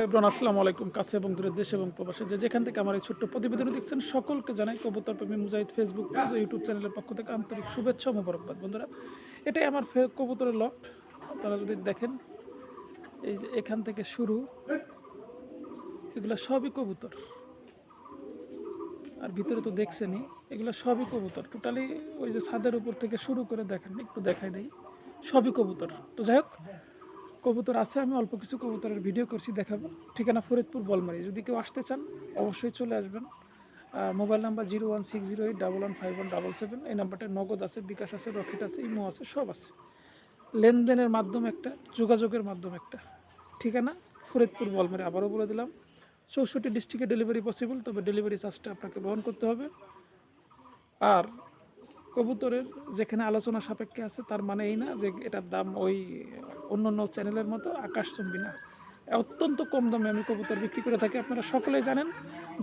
Hello আসসালামু আলাইকুম। কাছে এবং দূরের দেশ এবং প্রবাসে যে যেখান থেকে আমার এই ছোট্ট প্রতিবেদন দেখছেন, সকলকে জানাই কবুতর প্রেমী মুজাহিদ ফেসবুক পেজ ইউটিউব চ্যানেলের পক্ষ থেকে আন্তরিক শুভেচ্ছা ও মোবারকবাদ। বন্ধুরা, এটাই আমার কবুতরের লফট আপনারা যদি দেখেন, এই যে এখান থেকে শুরু, এগুলো সবই কবুতর। আর ভিতরে তো দেখছেনই, এগুলো সবই কবুতর। টোটালি ওই যে ছাদের উপর থেকে শুরু করে দেখেন একটু দেখাই দেই, সবই কবুতর। তো যাই হোক কবুতর আছে, আমি অল্প কিছু কবুতরের ভিডিও করছি, দেখাবো। ঠিকানা ফরিদপুর, বলমারি। যদি কেউ আসতে চান, অবশ্যই চলে আসবেন। Mobile number zero one six zero eight double one five one double seven. এই নাম্বারটা নগদ আছে, বিকাশ আছে, রকেট আছে, ইমো আছে, সব আছে। লেনদেনের মাধ্যম একটা, যোগাযোগের মাধ্যম একটা। ঠিকানা ফরিদপুর, বলমারি। আবারও বলে দিলাম, চৌষট্টি ডিস্ট্রিক্টে ডেলিভারি পসিবল তবে ডেলিভারি চার্জটা আপনাকে বহন করতে হবে। আর কবুতরের যেখানে আলোচনা সাপেক্ষে আছে, তার মানে এই না যে এটার দাম ওই অন্য অন্য চ্যানেলের মতো আকাশচুম্বী না। অত্যন্ত কম দামে আমি কবুতর বিক্রি করে থাকি, আপনারা সকলেই জানেন।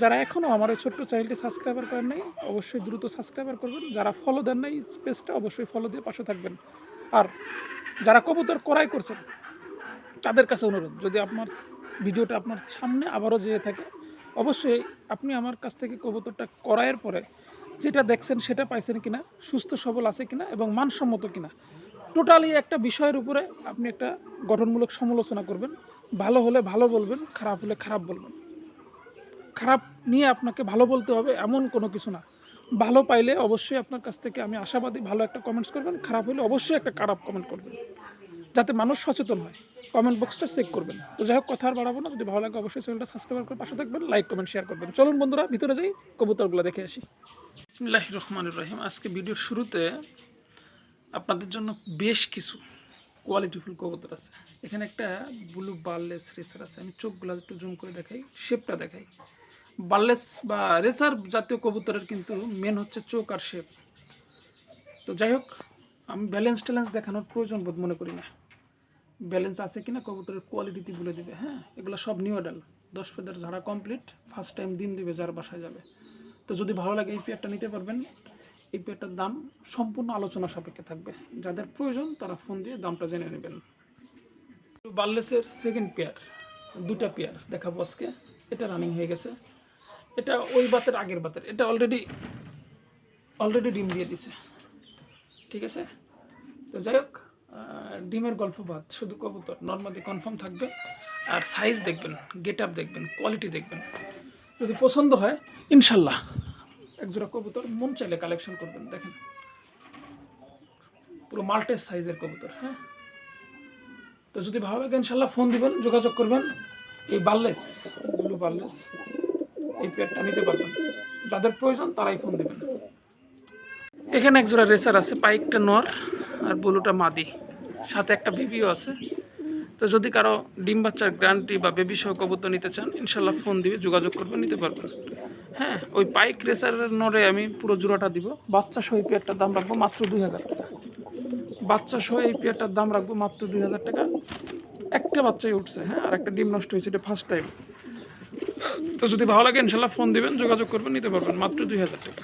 যারা এখনও আমার এই ছোট্ট চ্যানেলটি সাবস্ক্রাইবার করেন নাই, অবশ্যই দ্রুত সাবস্ক্রাইবার করবেন। যারা ফলো দেন নাই, পেজটা অবশ্যই ফলো দিয়ে পাশে থাকবেন। আর যারা কবুতর ক্রয় করছেন, তাদের কাছে অনুরোধ, যদি আপনার ভিডিওটা আপনার সামনে আবারও যেয়ে থাকে, অবশ্যই আপনি আমার কাছ থেকে কবুতরটা করায়ের পরে যেটা দেখছেন সেটা পাইছেন কিনা, সুস্থ, সবল আছে কিনা এবং মানসম্মত কিনা। টোটালি একটা বিষয়ের উপরে আপনি একটা গঠনমূলক সমালোচনা করবেন, ভালো হলে ভালো বলবেন, খারাপ হলে খারাপ বলবেন। খারাপ নিয়ে আপনাকে ভালো বলতে হবে এমন কোনো কিছু না। ভালো পাইলে অবশ্যই আপনার কাছ থেকে আমি আশাবাদী, ভালো একটা কমেন্টস করবেন, খারাপ হলে অবশ্যই একটা খারাপ কমেন্ট করবেন। যাতে মানুষ সচেতন হয়। কমেন্ট বক্সটা চেক করবেন। তো যাই হোক, কথা আর বাড়াবো না। যদি ভালো লাগে অবশ্যই চ্যানেলটা সাবস্ক্রাইব করে পাশে থাকবেন লাইক কমেন্ট শেয়ার করবেন। চলুন বন্ধুরা, ভিতরে যাই, কবুতরগুলো দেখে আসি। ইসমিল্লাহ রহমানুর রহিম। আজকে ভিডিওর শুরুতে আপনাদের জন্য বেশ কিছু কোয়ালিটিফুল কবুতর আছে। এখানে একটা ব্লু বার্লেস রেসার আছে। আমি চোখগুলো একটু জুম করে দেখাই শেপটা দেখাই। বার্লেস বা রেসার জাতীয় কবুতরের কিন্তু মেন হচ্ছে চোখ আর শেপ তো যাই হোক, আমি ব্যালেন্স ট্যালেন্স দেখানোর প্রয়োজন বোধ মনে করি না। ব্যালেন্স আছে কিনা কবুতরের কোয়ালিটিতে বলে দিবে হ্যাঁ? এগুলো সব নিউ অ্যাডাল দশ পেদের ঝাড়া কমপ্লিট ফার্স্ট টাইম দিন দিবে, যার বাসায় যাবে। তো যদি ভালো লাগে এই পেয়ারটা নিতে পারবেন। এই পেয়ারটার দাম সম্পূর্ণ আলোচনা সাপেক্ষে থাকবে। যাদের প্রয়োজন, তারা ফোন দিয়ে দামটা জেনে নেবেন। বার্লেসের সেকেন্ড পেয়ার দুটা পেয়ার দেখাবো আজকে। এটা রানিং হয়ে গেছে। এটা ওই বাতের আগের বাতের। এটা অলরেডি অলরেডি ডিম দিয়ে দিছে। ঠিক আছে? তো যাই হোক ডিমের গল্প বাদ শুধু কবুতর নর্মালি কনফার্ম থাকবে। আর সাইজ দেখবেন গেট আপ দেখবেন কোয়ালিটি দেখবেন। যদি পছন্দ হয়, ইনশাল্লাহ একজোড়া কবুতর, মন চাইলে কালেকশন করবেন, দেখেন। পুরো মাল্টেস সাইজের কবুতর হ্যাঁ? তো যদি ভালো লাগে, ইনশাল্লাহ ফোন দিবেন, যোগাযোগ করবেন। এই বার্লেস ব্লু বার্লেস, এই পেয়ারটা নিতে পারবেন। যাদের প্রয়োজন, তারাই ফোন দিবেন। এখানে একজোড়া রেসার আছে, পাইকটা নর আর ব্লুটা মাদি। সাথে একটা বেবিও আছে। তো যদি কারও ডিম বাচ্চার গ্যারান্টি বা বেবি সহ কবুতর নিতে চান, ইনশাল্লাহ ফোন দিবে যোগাযোগ করবেন, নিতে পারবেন। হ্যাঁ ওই পাইক রেসারের নরে আমি পুরো জোড়াটা দিব। বাচ্চা সহ এই পেয়ারটার দাম রাখব মাত্র দুই হাজার টাকা। বাচ্চা সহ এই পেয়ারটার দাম রাখব মাত্র দুই হাজার টাকা। একটা বাচ্চাই উঠছে হ্যাঁ আর একটা ডিম নষ্ট হয়েছে, এটা ফার্স্ট টাইম তো যদি ভালো লাগে, ইনশাল্লাহ ফোন দিবেন, যোগাযোগ করবেন, নিতে পারবেন, মাত্র দুই হাজার টাকা।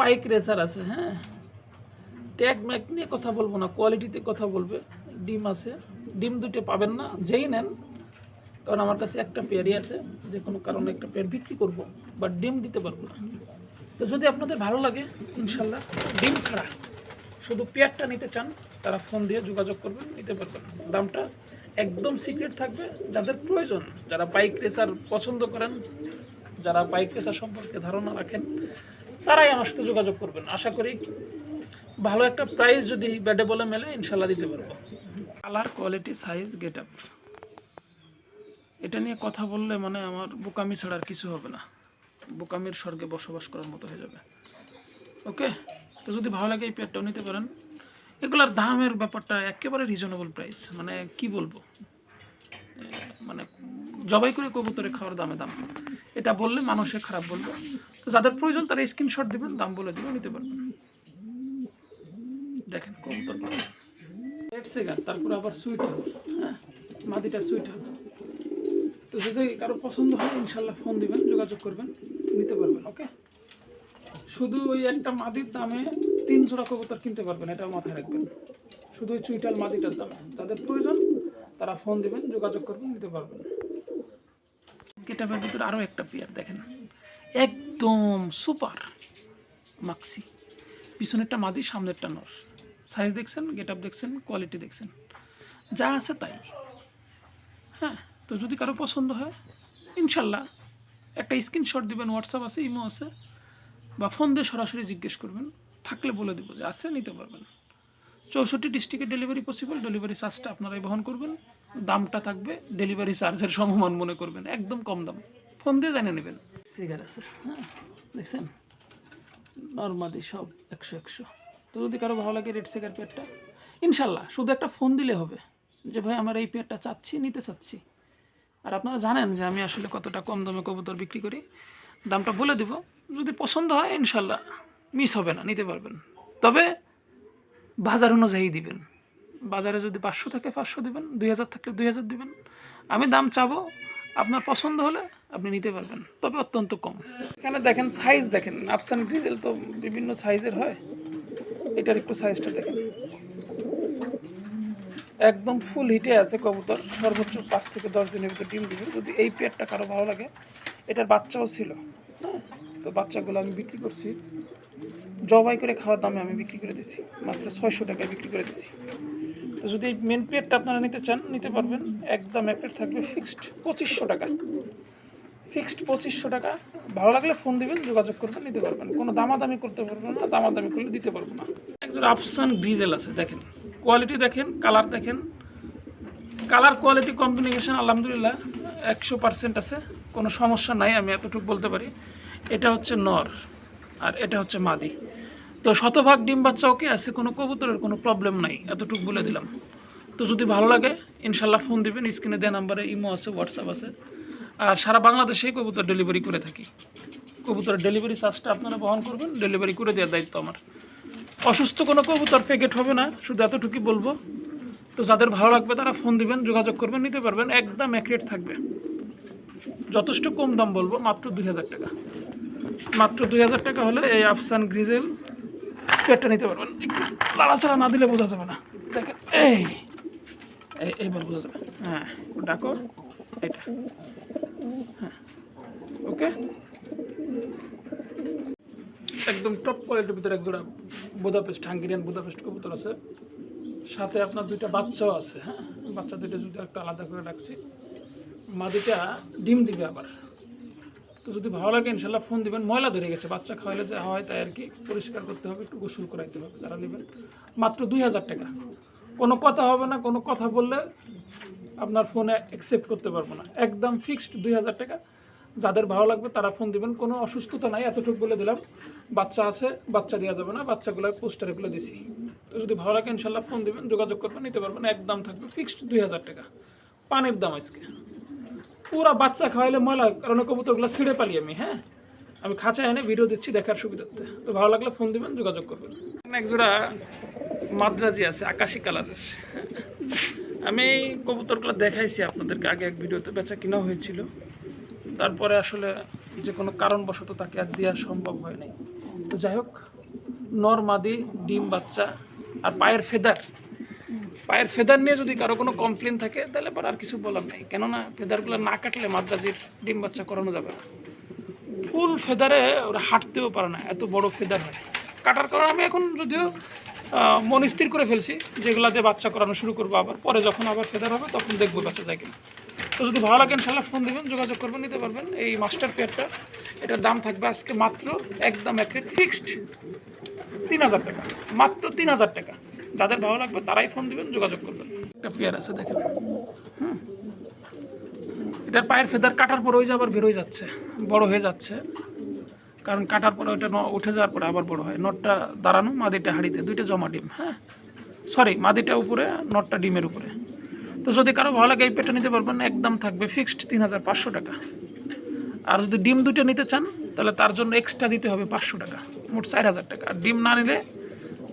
পাইক রেসার আছে হ্যাঁ। ট্যাগ ম্যাগ নিয়ে কথা বলব না কোয়ালিটিতে কথা বলবে। ডিম আছে, ডিম দুটো পাবেন না, যেই নেন। কারণ আমার কাছে একটা পেয়ারই আছে, যে কোনো কারণে একটা পেয়ার বিক্রি করব বাট ডিম দিতে পারব না। তো যদি আপনাদের ভালো লাগে, ইনশাল্লাহ ডিম ছাড়া শুধু পেয়ারটা নিতে চান, তারা ফোন দিয়ে যোগাযোগ করবেন, নিতে পারবেন। দামটা একদম সিক্রেট থাকবে, যাদের প্রয়োজন, যারা বাইক রেসার পছন্দ করেন, যারা বাইক রেসার সম্পর্কে ধারণা রাখেন, তারাই আমার সাথে যোগাযোগ করবেন। আশা করি ভালো একটা প্রাইস যদি ব্যাডে বলে মেলে, ইনশাল্লাহ দিতে পারব। Colour quality size get up এটা নিয়ে কথা বললে মানে আমার বোকামি ছাড়া আর কিছু হবে না। বোকামির স্বর্গে বসবাস করার মতো হয়ে যাবে। ওকে তো যদি ভালো লাগে এই পেয়ারটাও নিতে পারেন। এগুলার দামের ব্যাপারটা একেবারে রিজনেবল প্রাইস মানে কি বলব? মানে জবাই করে কবুতরে খাওয়ার দামে দাম। এটা বললে মানুষে খারাপ বলবে। তো যাদের প্রয়োজন তারা স্ক্রিনশট দিবেন, দাম বলে দিবেন, নিতে পারবেন। দেখেন কবুতর রেড সেগার তারপর আবার সুইট হবে। হ্যাঁ মাদিটা সুইট হবে। তো যদি কারও পছন্দ হয়, ইনশাল্লাহ ফোন দিবেন, যোগাযোগ করবেন, নিতে পারবেন ওকে শুধু ওই একটা মাদির দামে তিন জোড়া কবুতর কিনতে পারবেন, এটাও মাথায় রাখবেন। শুধু ওই চুইটাল মাদিটার দামে। তাদের প্রয়োজন, তারা ফোন দিবেন, যোগাযোগ করবেন, নিতে পারবেন। গেটাপের ভিতরে আরও একটা পেয়ার দেখেন। একদম সুপার মাক্সি পিছনেরটা মাদি, সামনেরটা নর। সাইজ দেখছেন গেটআপ দেখছেন কোয়ালিটি দেখছেন। যা আছে তাই। হ্যাঁ তো যদি কারও পছন্দ হয় ইনশাল্লাহ একটা স্ক্রিনশট দিবেন হোয়াটসঅ্যাপ আছে ইমো আছে বা ফোন দিয়ে সরাসরি জিজ্ঞেস করবেন। থাকলে বলে দেবো যে আছে নিতে পারবেন। চৌষট্টি ডিস্ট্রিক্টে ডেলিভারি পসিবল ডেলিভারি চার্জটা আপনারাই বহন করবেন। দামটা থাকবে ডেলিভারি চার্জের সমমান মনে করবেন একদম কম দাম। ফোন দিয়ে জানিয়ে নেবেন। সিগার আছে হ্যাঁ দেখছেন? নর্মালি সব একশো একশো। তো যদি কারও ভালো লাগে রেড সিগার পেয়ারটা ইনশাল্লাহ, শুধু একটা ফোন দিলে হবে যে, ভাই, আমার এই পেয়ারটা চাচ্ছি, নিতে চাচ্ছি। আর আপনারা জানেন যে, আমি আসলে কতটা কম দামে কবুতর বিক্রি করি। দামটা বলে দিব, যদি পছন্দ হয়, ইনশাল্লাহ মিস হবে না, নিতে পারবেন। তবে বাজার অনুযায়ী দিবেন। বাজারে যদি পাঁচশো থাকে, পাঁচশো দিবেন, দুই হাজার থাকলে দুই হাজার দিবেন। আমি দাম চাবো, আপনার পছন্দ হলে আপনি নিতে পারবেন, তবে অত্যন্ত কম। এখানে দেখেন সাইজ দেখেন আফসান গ্রিজেল তো বিভিন্ন সাইজের হয়। এটার একটু সাইজটা দেখেন। একদম ফুল হিটে আছে কবুতর। সর্বোচ্চ পাঁচ থেকে দশ দিনের ভিতর ডিম দিবে। যদি এই পেয়ারটা কারও ভালো লাগে, এটার বাচ্চাও ছিল হ্যাঁ? তো বাচ্চাগুলো আমি বিক্রি করছি। জবাই করে খাওয়ার দামে আমি বিক্রি করে দিছি। মাত্র ছয়শো টাকায় বিক্রি করে দিছি। তো যদি এই মেন প্লেটটা আপনারা নিতে চান, নিতে পারবেন। একদম এক প্লেট থাকবে ফিক্সড পঁচিশশো টাকা। ফিক্সড পঁচিশশো টাকা। ভালো লাগলে ফোন দিবেন, যোগাযোগ করবেন, নিতে পারবেন। কোনো দামাদামি করতে পারবেন না, দামাদামি করলে দিতে পারব না। একজন আফসান গ্রিজেল আছে, দেখেন। কোয়ালিটি দেখেন কালার দেখেন। কালার কোয়ালিটি কম্বিনেশন আলহামদুলিল্লাহ, একশো পার্সেন্ট আছে। কোনো সমস্যা নাই, আমি এতটুকু বলতে পারি। এটা হচ্ছে নর, আর এটা হচ্ছে মাদি। তো শতভাগ ডিম বাচ্চা ওকে আছে, কোনো কবুতরের কোনো প্রবলেম নাই, এতটুকু বলে দিলাম। তো যদি ভালো লাগে, ইনশাল্লাহ ফোন দিবেন স্ক্রিনে দেওয়া নাম্বারে ইমো আছে হোয়াটসঅ্যাপ আছে। সারা বাংলাদেশেই কবুতর ডেলিভারি করে থাকি। কবুতরের ডেলিভারি চার্জটা আপনারা বহন করবেন ডেলিভারি করে দেওয়ার দায়িত্ব আমার। অসুস্থ কোনো কবুতর প্যাকেট হবে না, শুধু এতটুকুই বলব। তো যাদের ভালো লাগবে তারা ফোন দিবেন, যোগাযোগ করবেন, নিতে পারবেন, একদম এক রেট থাকবে। যথেষ্ট কম দাম বলব, মাত্র দুই হাজার টাকা। মাত্র দুই হাজার টাকা হলে এই আফসান গ্রিজেল পেটটা নিতে পারবেন। একটু না দিলে বোঝা যাবে না। দেখেন এই- এইবার বোঝা যাবে। হ্যাঁ ডাকো। এটা। হ্যাঁ ওকে একদম টপ কোয়ালিটির ভিতরে একজোড়া বুদাপেস্ট হাঙ্গেরিয়ান বুদাপেস্ট কবুতর আছে। সাথে আপনার দুইটা বাচ্চাও আছে হ্যাঁ? বাচ্চা দুইটা যদি একটা আলাদা করে রাখছি। মাদিটা ডিম দিবে আবার। তো যদি ভালো লাগে, ইনশাল্লাহ ফোন দিবেন। ময়লা ধরে গেছে, বাচ্চা খাওয়ালে যা হয় তাই আর কি পরিষ্কার করতে হবে, একটু গোসল করাইতে হবে যারা নেবেন। মাত্র দুই হাজার টাকা। কোনো কথা হবে না, কোনো কথা বললে আপনার ফোনে অ্যাকসেপ্ট করতে পারব না। একদম ফিক্সড দুই হাজার টাকা। যাদের ভালো লাগবে তারা ফোন দিবেন। কোনো অসুস্থতা নাই, এতটুকু বলে দিলাম। বাচ্চা আছে, বাচ্চা দেওয়া যাবে না। বাচ্চাগুলো পোস্টারে গুলো দিছি। তো যদি ভালো লাগে, ইনশাল্লাহ ফোন দিবেন, যোগাযোগ করবেন, নিতে পারবেন। একদম থাকবে ফিক্সড দুই হাজার টাকা। পানির দাম আজকে। পুরা বাচ্চা খাওয়াইলে ময়লা, কারণ কবুতরগুলো ছিঁড়ে পালি আমি হ্যাঁ? আমি খাঁচা এনে ভিডিও দিচ্ছি দেখার সুবিধার্থে। তো ভালো লাগলে ফোন দিবেন, যোগাযোগ করবেন। একজোড়া মাদ্রাজি আছে, আকাশি কালারের আমি এই কবুতরগুলো দেখাইছি আপনাদেরকে, আগে এক ভিডিওতে বেচা কিনা হয়েছিল। তারপরে আসলে যে কোনো কারণবশত তাকে আর দেওয়া সম্ভব হয় নাই। তো যাই হোক, নর, মাদি, ডিম, বাচ্চা আর পায়ের ফেদার। পায়ের ফেদার নিয়ে যদি কারও কোনো কমপ্লেন থাকে, তাহলে পর আর কিছু বলার নেই। কেননা ফেদারগুলো না কাটলে মাদ্রাজির ডিম বাচ্চা করানো যাবে না। ফুল ফেদারে ওরা হাঁটতেও পারে না, এত বড় ফেদার হয়। কাটার কারণে আমি এখন যদিও মন স্থির করে ফেলছি, যেগুলাতে বাচ্চা করানো শুরু করব আবার। পরে যখন আবার ফেদার হবে, তখন দেখব বাচ্চা যায় কিনা। তো যদি ভালো লাগে, ইনশাল্লাহ ফোন দেবেন, যোগাযোগ করবেন, নিতে পারবেন। এই মাস্টার পেয়ারটা এটার দাম থাকবে আজকে মাত্র একদম এক রেট ফিক্সড তিন হাজার টাকা। মাত্র তিন হাজার টাকা। যাদের ভালো লাগবে, তারাই ফোন দিবেন, যোগাযোগ করবেন। একটা পেয়ার আছে, দেখেন। হুম। এটার পায়ের ফেদার কাটার পর ওই যে আবার বেরোয় যাচ্ছে, বড় হয়ে যাচ্ছে। কারণ কাটার পরে ওইটা ন- উঠে যাওয়ার পরে আবার বড় হয়। নটটা দাঁড়ানো মাদিটা হাঁড়িতে, দুইটা জমা ডিম হ্যাঁ? সরি মাদিটা উপরে, নটটা ডিমের উপরে। তো যদি কারও ভালো লাগে এই পেটা নিতে পারবেন, একদম থাকবে ফিক্সড তিন হাজার পাঁচশো টাকা। আর যদি ডিম দুটো নিতে চান, তাহলে তার জন্য এক্সট্রা দিতে হবে পাঁচশো টাকা, মোট চার হাজার টাকা। আর ডিম না নিলে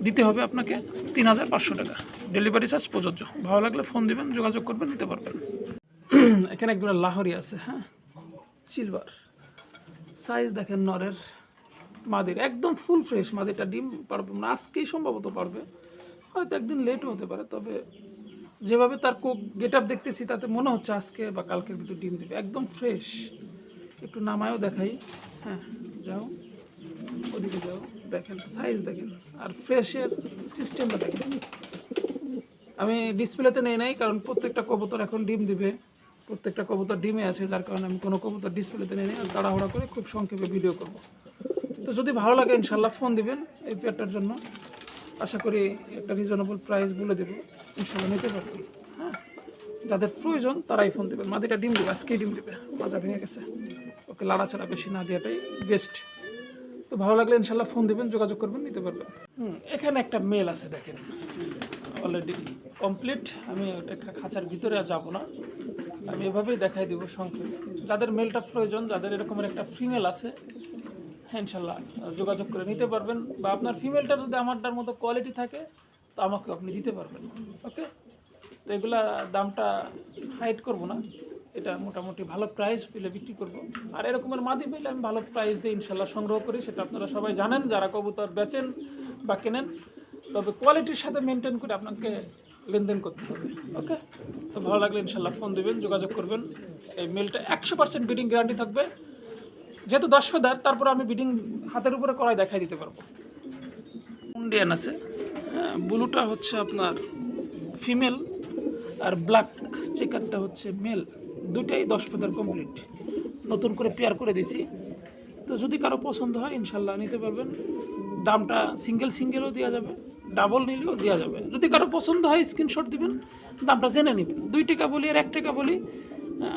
দিতে হবে আপনাকে তিন হাজার পাঁচশো টাকা। ডেলিভারি চার্জ প্রযোজ্য। ভালো লাগলে ফোন দিবেন, যোগাযোগ করবেন, নিতে পারবেন। এখানে একজোড়া লাহরি আছে হ্যাঁ? সিলভার সাইজ দেখেন নরের মাদির, একদম ফুল ফ্রেশ মাদিরটা, ডিম পারবে না, আজকেই সম্ভবত পারবে। হয়তো একদিন লেটও হতে পারে, তবে যেভাবে তার কোক গেট আপ দেখতেছি, তাতে মনে হচ্ছে আজকে বা কালকের ভিতর ডিম দেবে। একদম ফ্রেশ একটু নামায়ও দেখাই। হ্যাঁ যাও। ওদিকে যাও। দেখেন সাইজ দেখেন। আর ফ্রেশের সিস্টেমটা দেখেন। আমি ডিসপ্লেতে নেই নাই, কারণ প্রত্যেকটা কবুতর এখন ডিম দিবে। প্রত্যেকটা কবুতর ডিমে আছে, যার কারণে আমি কোনো কবুতর ডিসপ্লেতে নাই, আর তাড়াহুড়া করে খুব সংক্ষেপে ভিডিও করব। তো যদি ভালো লাগে ইনশাল্লাহ ফোন দিবেন এই পেয়ারটার জন্য। আশা করি একটা রিজনেবল প্রাইস বলে দেবো। ইনশাল্লাহ নিতে পারবেন হ্যাঁ যাদের প্রয়োজন তারাই ফোন দেবেন। মাদিটা ডিম দেবে, আজকেই ডিম দেবে। মাজা ভেঙে গেছে। ওকে, লাড়াচাড়া বেশি না দেওয়াটাই বেস্ট তো ভালো লাগলে ইনশাল্লাহ ফোন দেবেন, যোগাযোগ করবেন, নিতে পারবেন। হুম, এখানে একটা মেল আছে, দেখেন। অলরেডি কমপ্লিট আমি ওটা খাঁচার ভিতরে আর যাব না। আমি এভাবেই দেখাই দিব সংক্ষেপে। যাদের মেলটা প্রয়োজন, যাদের এরকমের একটা ফিমেল আছে হ্যাঁ ইনশাল্লাহ যোগাযোগ করে নিতে পারবেন বা আপনার ফিমেলটা যদি আমারটার মতো কোয়ালিটি থাকে, তো আমাকে আপনি দিতে পারবেন। ওকে তো এগুলা দামটা হাইট করব না। এটা মোটামুটি ভালো প্রাইস পেলে বিক্রি করব। আর এরকমের মাদি পেলে আমি ভালো প্রাইস দিয়ে ইনশাল্লাহ সংগ্রহ করি, সেটা আপনারা সবাই জানেন। যারা কবুতর বেচেন বা কেনেন, তবে কোয়ালিটির সাথে মেনটেন করে আপনাকে লেনদেন করতে হবে ওকে তো ভালো লাগলে ইনশাল্লাহ ফোন দেবেন যোগাযোগ করবেন। এই মেলটা একশো পার্সেন্ট বিডিং গ্যারান্টি থাকবে। যেহেতু দশ ফেদার তারপরে আমি বিডিং হাতের উপরে করাই দেখাই দিতে পারব। ইন্ডিয়ান আছে হ্যাঁ, ব্লুটা হচ্ছে আপনার ফিমেল আর ব্ল্যাক চেকারটা হচ্ছে মেল দুইটাই দশ ফেদার কমপ্লিট নতুন করে পেয়ার করে দিছি। তো যদি কারও পছন্দ হয় ইনশাল্লাহ নিতে পারবেন। দামটা সিঙ্গেল সিঙ্গেলও দেওয়া যাবে। ডাবল নিলেও দেওয়া যাবে। যদি কারও পছন্দ হয় স্ক্রিনশট দিবেন, দামটা জেনে নেবেন। দুই টাকা বলি আর এক টাকা বলি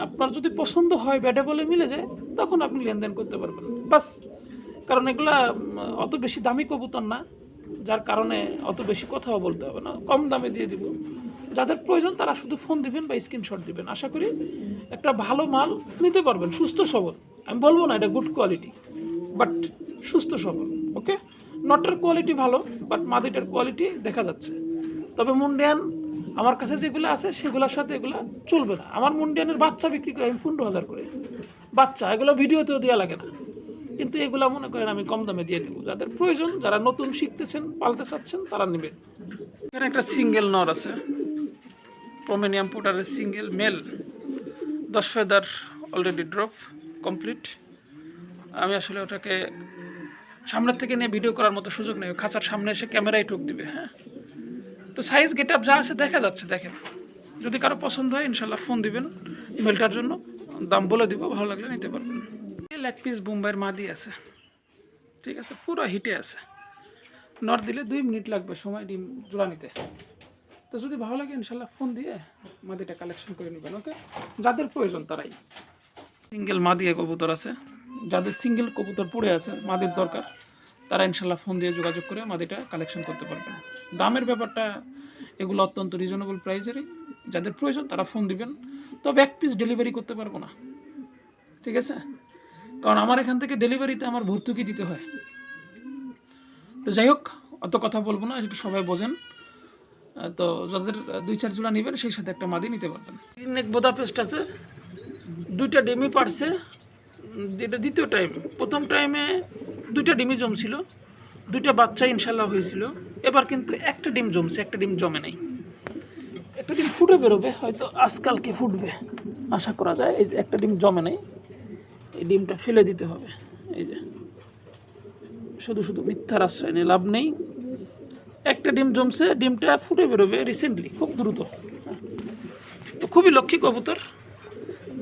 আপনার যদি পছন্দ হয় ব্যাডে বলে মিলে যায়, তখন আপনি লেনদেন করতে পারবেন। বাস, কারণ এগুলা অত বেশি দামি কবুতর না, যার কারণে অত বেশি কথাও বলতে হবে না। কম দামে দিয়ে দিব। যাদের প্রয়োজন, তারা শুধু ফোন দিবেন বা স্ক্রিনশট দিবেন। আশা করি একটা ভালো মাল নিতে পারবেন। সুস্থ সবল। আমি বলব না এটা গুড কোয়ালিটি বাট সুস্থ সবল ওকে নটের কোয়ালিটি ভালো বাট মাদিটার কোয়ালিটি দেখা যাচ্ছে। তবে মুন্ডিয়ান আমার কাছে যেগুলো আছে, সেগুলোর সাথে এগুলো চলবে না। আমার মুন্ডিয়ানের বাচ্চা বিক্রি করে আমি পনেরো হাজার করে। বাচ্চা, এগুলো ভিডিওতেও দেওয়া লাগে না। কিন্তু এগুলো মনে করেন আমি কম দামে দিয়ে দেবো। যাদের প্রয়োজন, যারা নতুন শিখতেছেন, পালতে চাচ্ছেন, তারা নেবেন এখানে একটা সিঙ্গেল নর আছে। প্রোমেনিয়াম পোটারের সিঙ্গেল মেল দশ ফেদার অলরেডি ড্রপ কমপ্লিট আমি আসলে ওটাকে সামনের থেকে নিয়ে ভিডিও করার মতো সুযোগ নেই। খাঁচার সামনে এসে ক্যামেরায় ঠুক দিবে হ্যাঁ? তো সাইজ গেট আপ যা আছে দেখা যাচ্ছে, দেখেন। যদি কারও পছন্দ হয়, ইনশাল্লাহ ফোন দিবেন ইমেলটার জন্য। দাম বলে দিব, ভালো লাগলে নিতে পারবেন। লেগ পিস বোম্বাইয়ের মাদি আছে। ঠিক আছে, পুরো হিটে আছে। নট দিলে দুই মিনিট লাগবে সময় ডিম জোড়া নিতে। তো যদি ভালো লাগে, ইনশাল্লাহ ফোন দিয়ে মাদিটা কালেকশন করে নেবেন ওকে যাদের প্রয়োজন তারাই। সিঙ্গেল মাদিয়ে কবুতর আছে। যাদের সিঙ্গেল কবুতর পড়ে আছে, মাদের দরকার, তারা ইনশাল্লাহ ফোন দিয়ে যোগাযোগ করে মাদিটা কালেকশন করতে পারবেন। দামের ব্যাপারটা এগুলো অত্যন্ত রিজনেবল প্রাইসেরই যাদের প্রয়োজন তারা ফোন দিবেন। তবে এক পিস ডেলিভারি করতে পারব না। ঠিক আছে? কারণ আমার এখান থেকে ডেলিভারিতে আমার ভর্তুকি দিতে হয়। তো যাই হোক, অত কথা বলব না, সেটা সবাই বোঝেন। তো যাদের দুই চার জোড়া নেবেন, সেই সাথে একটা মাদি নিতে পারবেন। নেক বোদা পেস্ট আছে। দুইটা ডেমি পারছে। এটা দ্বিতীয় টাইম প্রথম টাইমে দুইটা ডিমই জমছিল দুইটা বাচ্চা ইনশাল্লাহ হয়েছিল। এবার কিন্তু একটা ডিম জমছে, একটা ডিম জমে নাই। একটা ডিম ফুটে বেরোবে, হয়তো আজকালকে ফুটবে। আশা করা যায় এই যে একটা ডিম জমে নাই, এই ডিমটা ফেলে দিতে হবে। এই যে শুধু শুধু মিথ্যার আশ্রয় নিয়ে লাভ নেই। একটা ডিম জমছে, ডিমটা ফুটে বেরোবে রিসেন্টলি খুব দ্রুত। তো খুবই লক্ষ্মী কবুতর।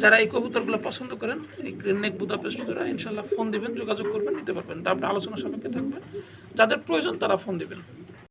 যারা এই কবুতরগুলো পছন্দ করেন, এই গ্রিন নেক বুদাপেস্ট ইনশাল্লাহ ফোন দেবেন, যোগাযোগ করবেন, নিতে পারবেন। দামটা আলোচনার সাপেক্ষে থাকবেন যাদের প্রয়োজন তারা ফোন দিবেন।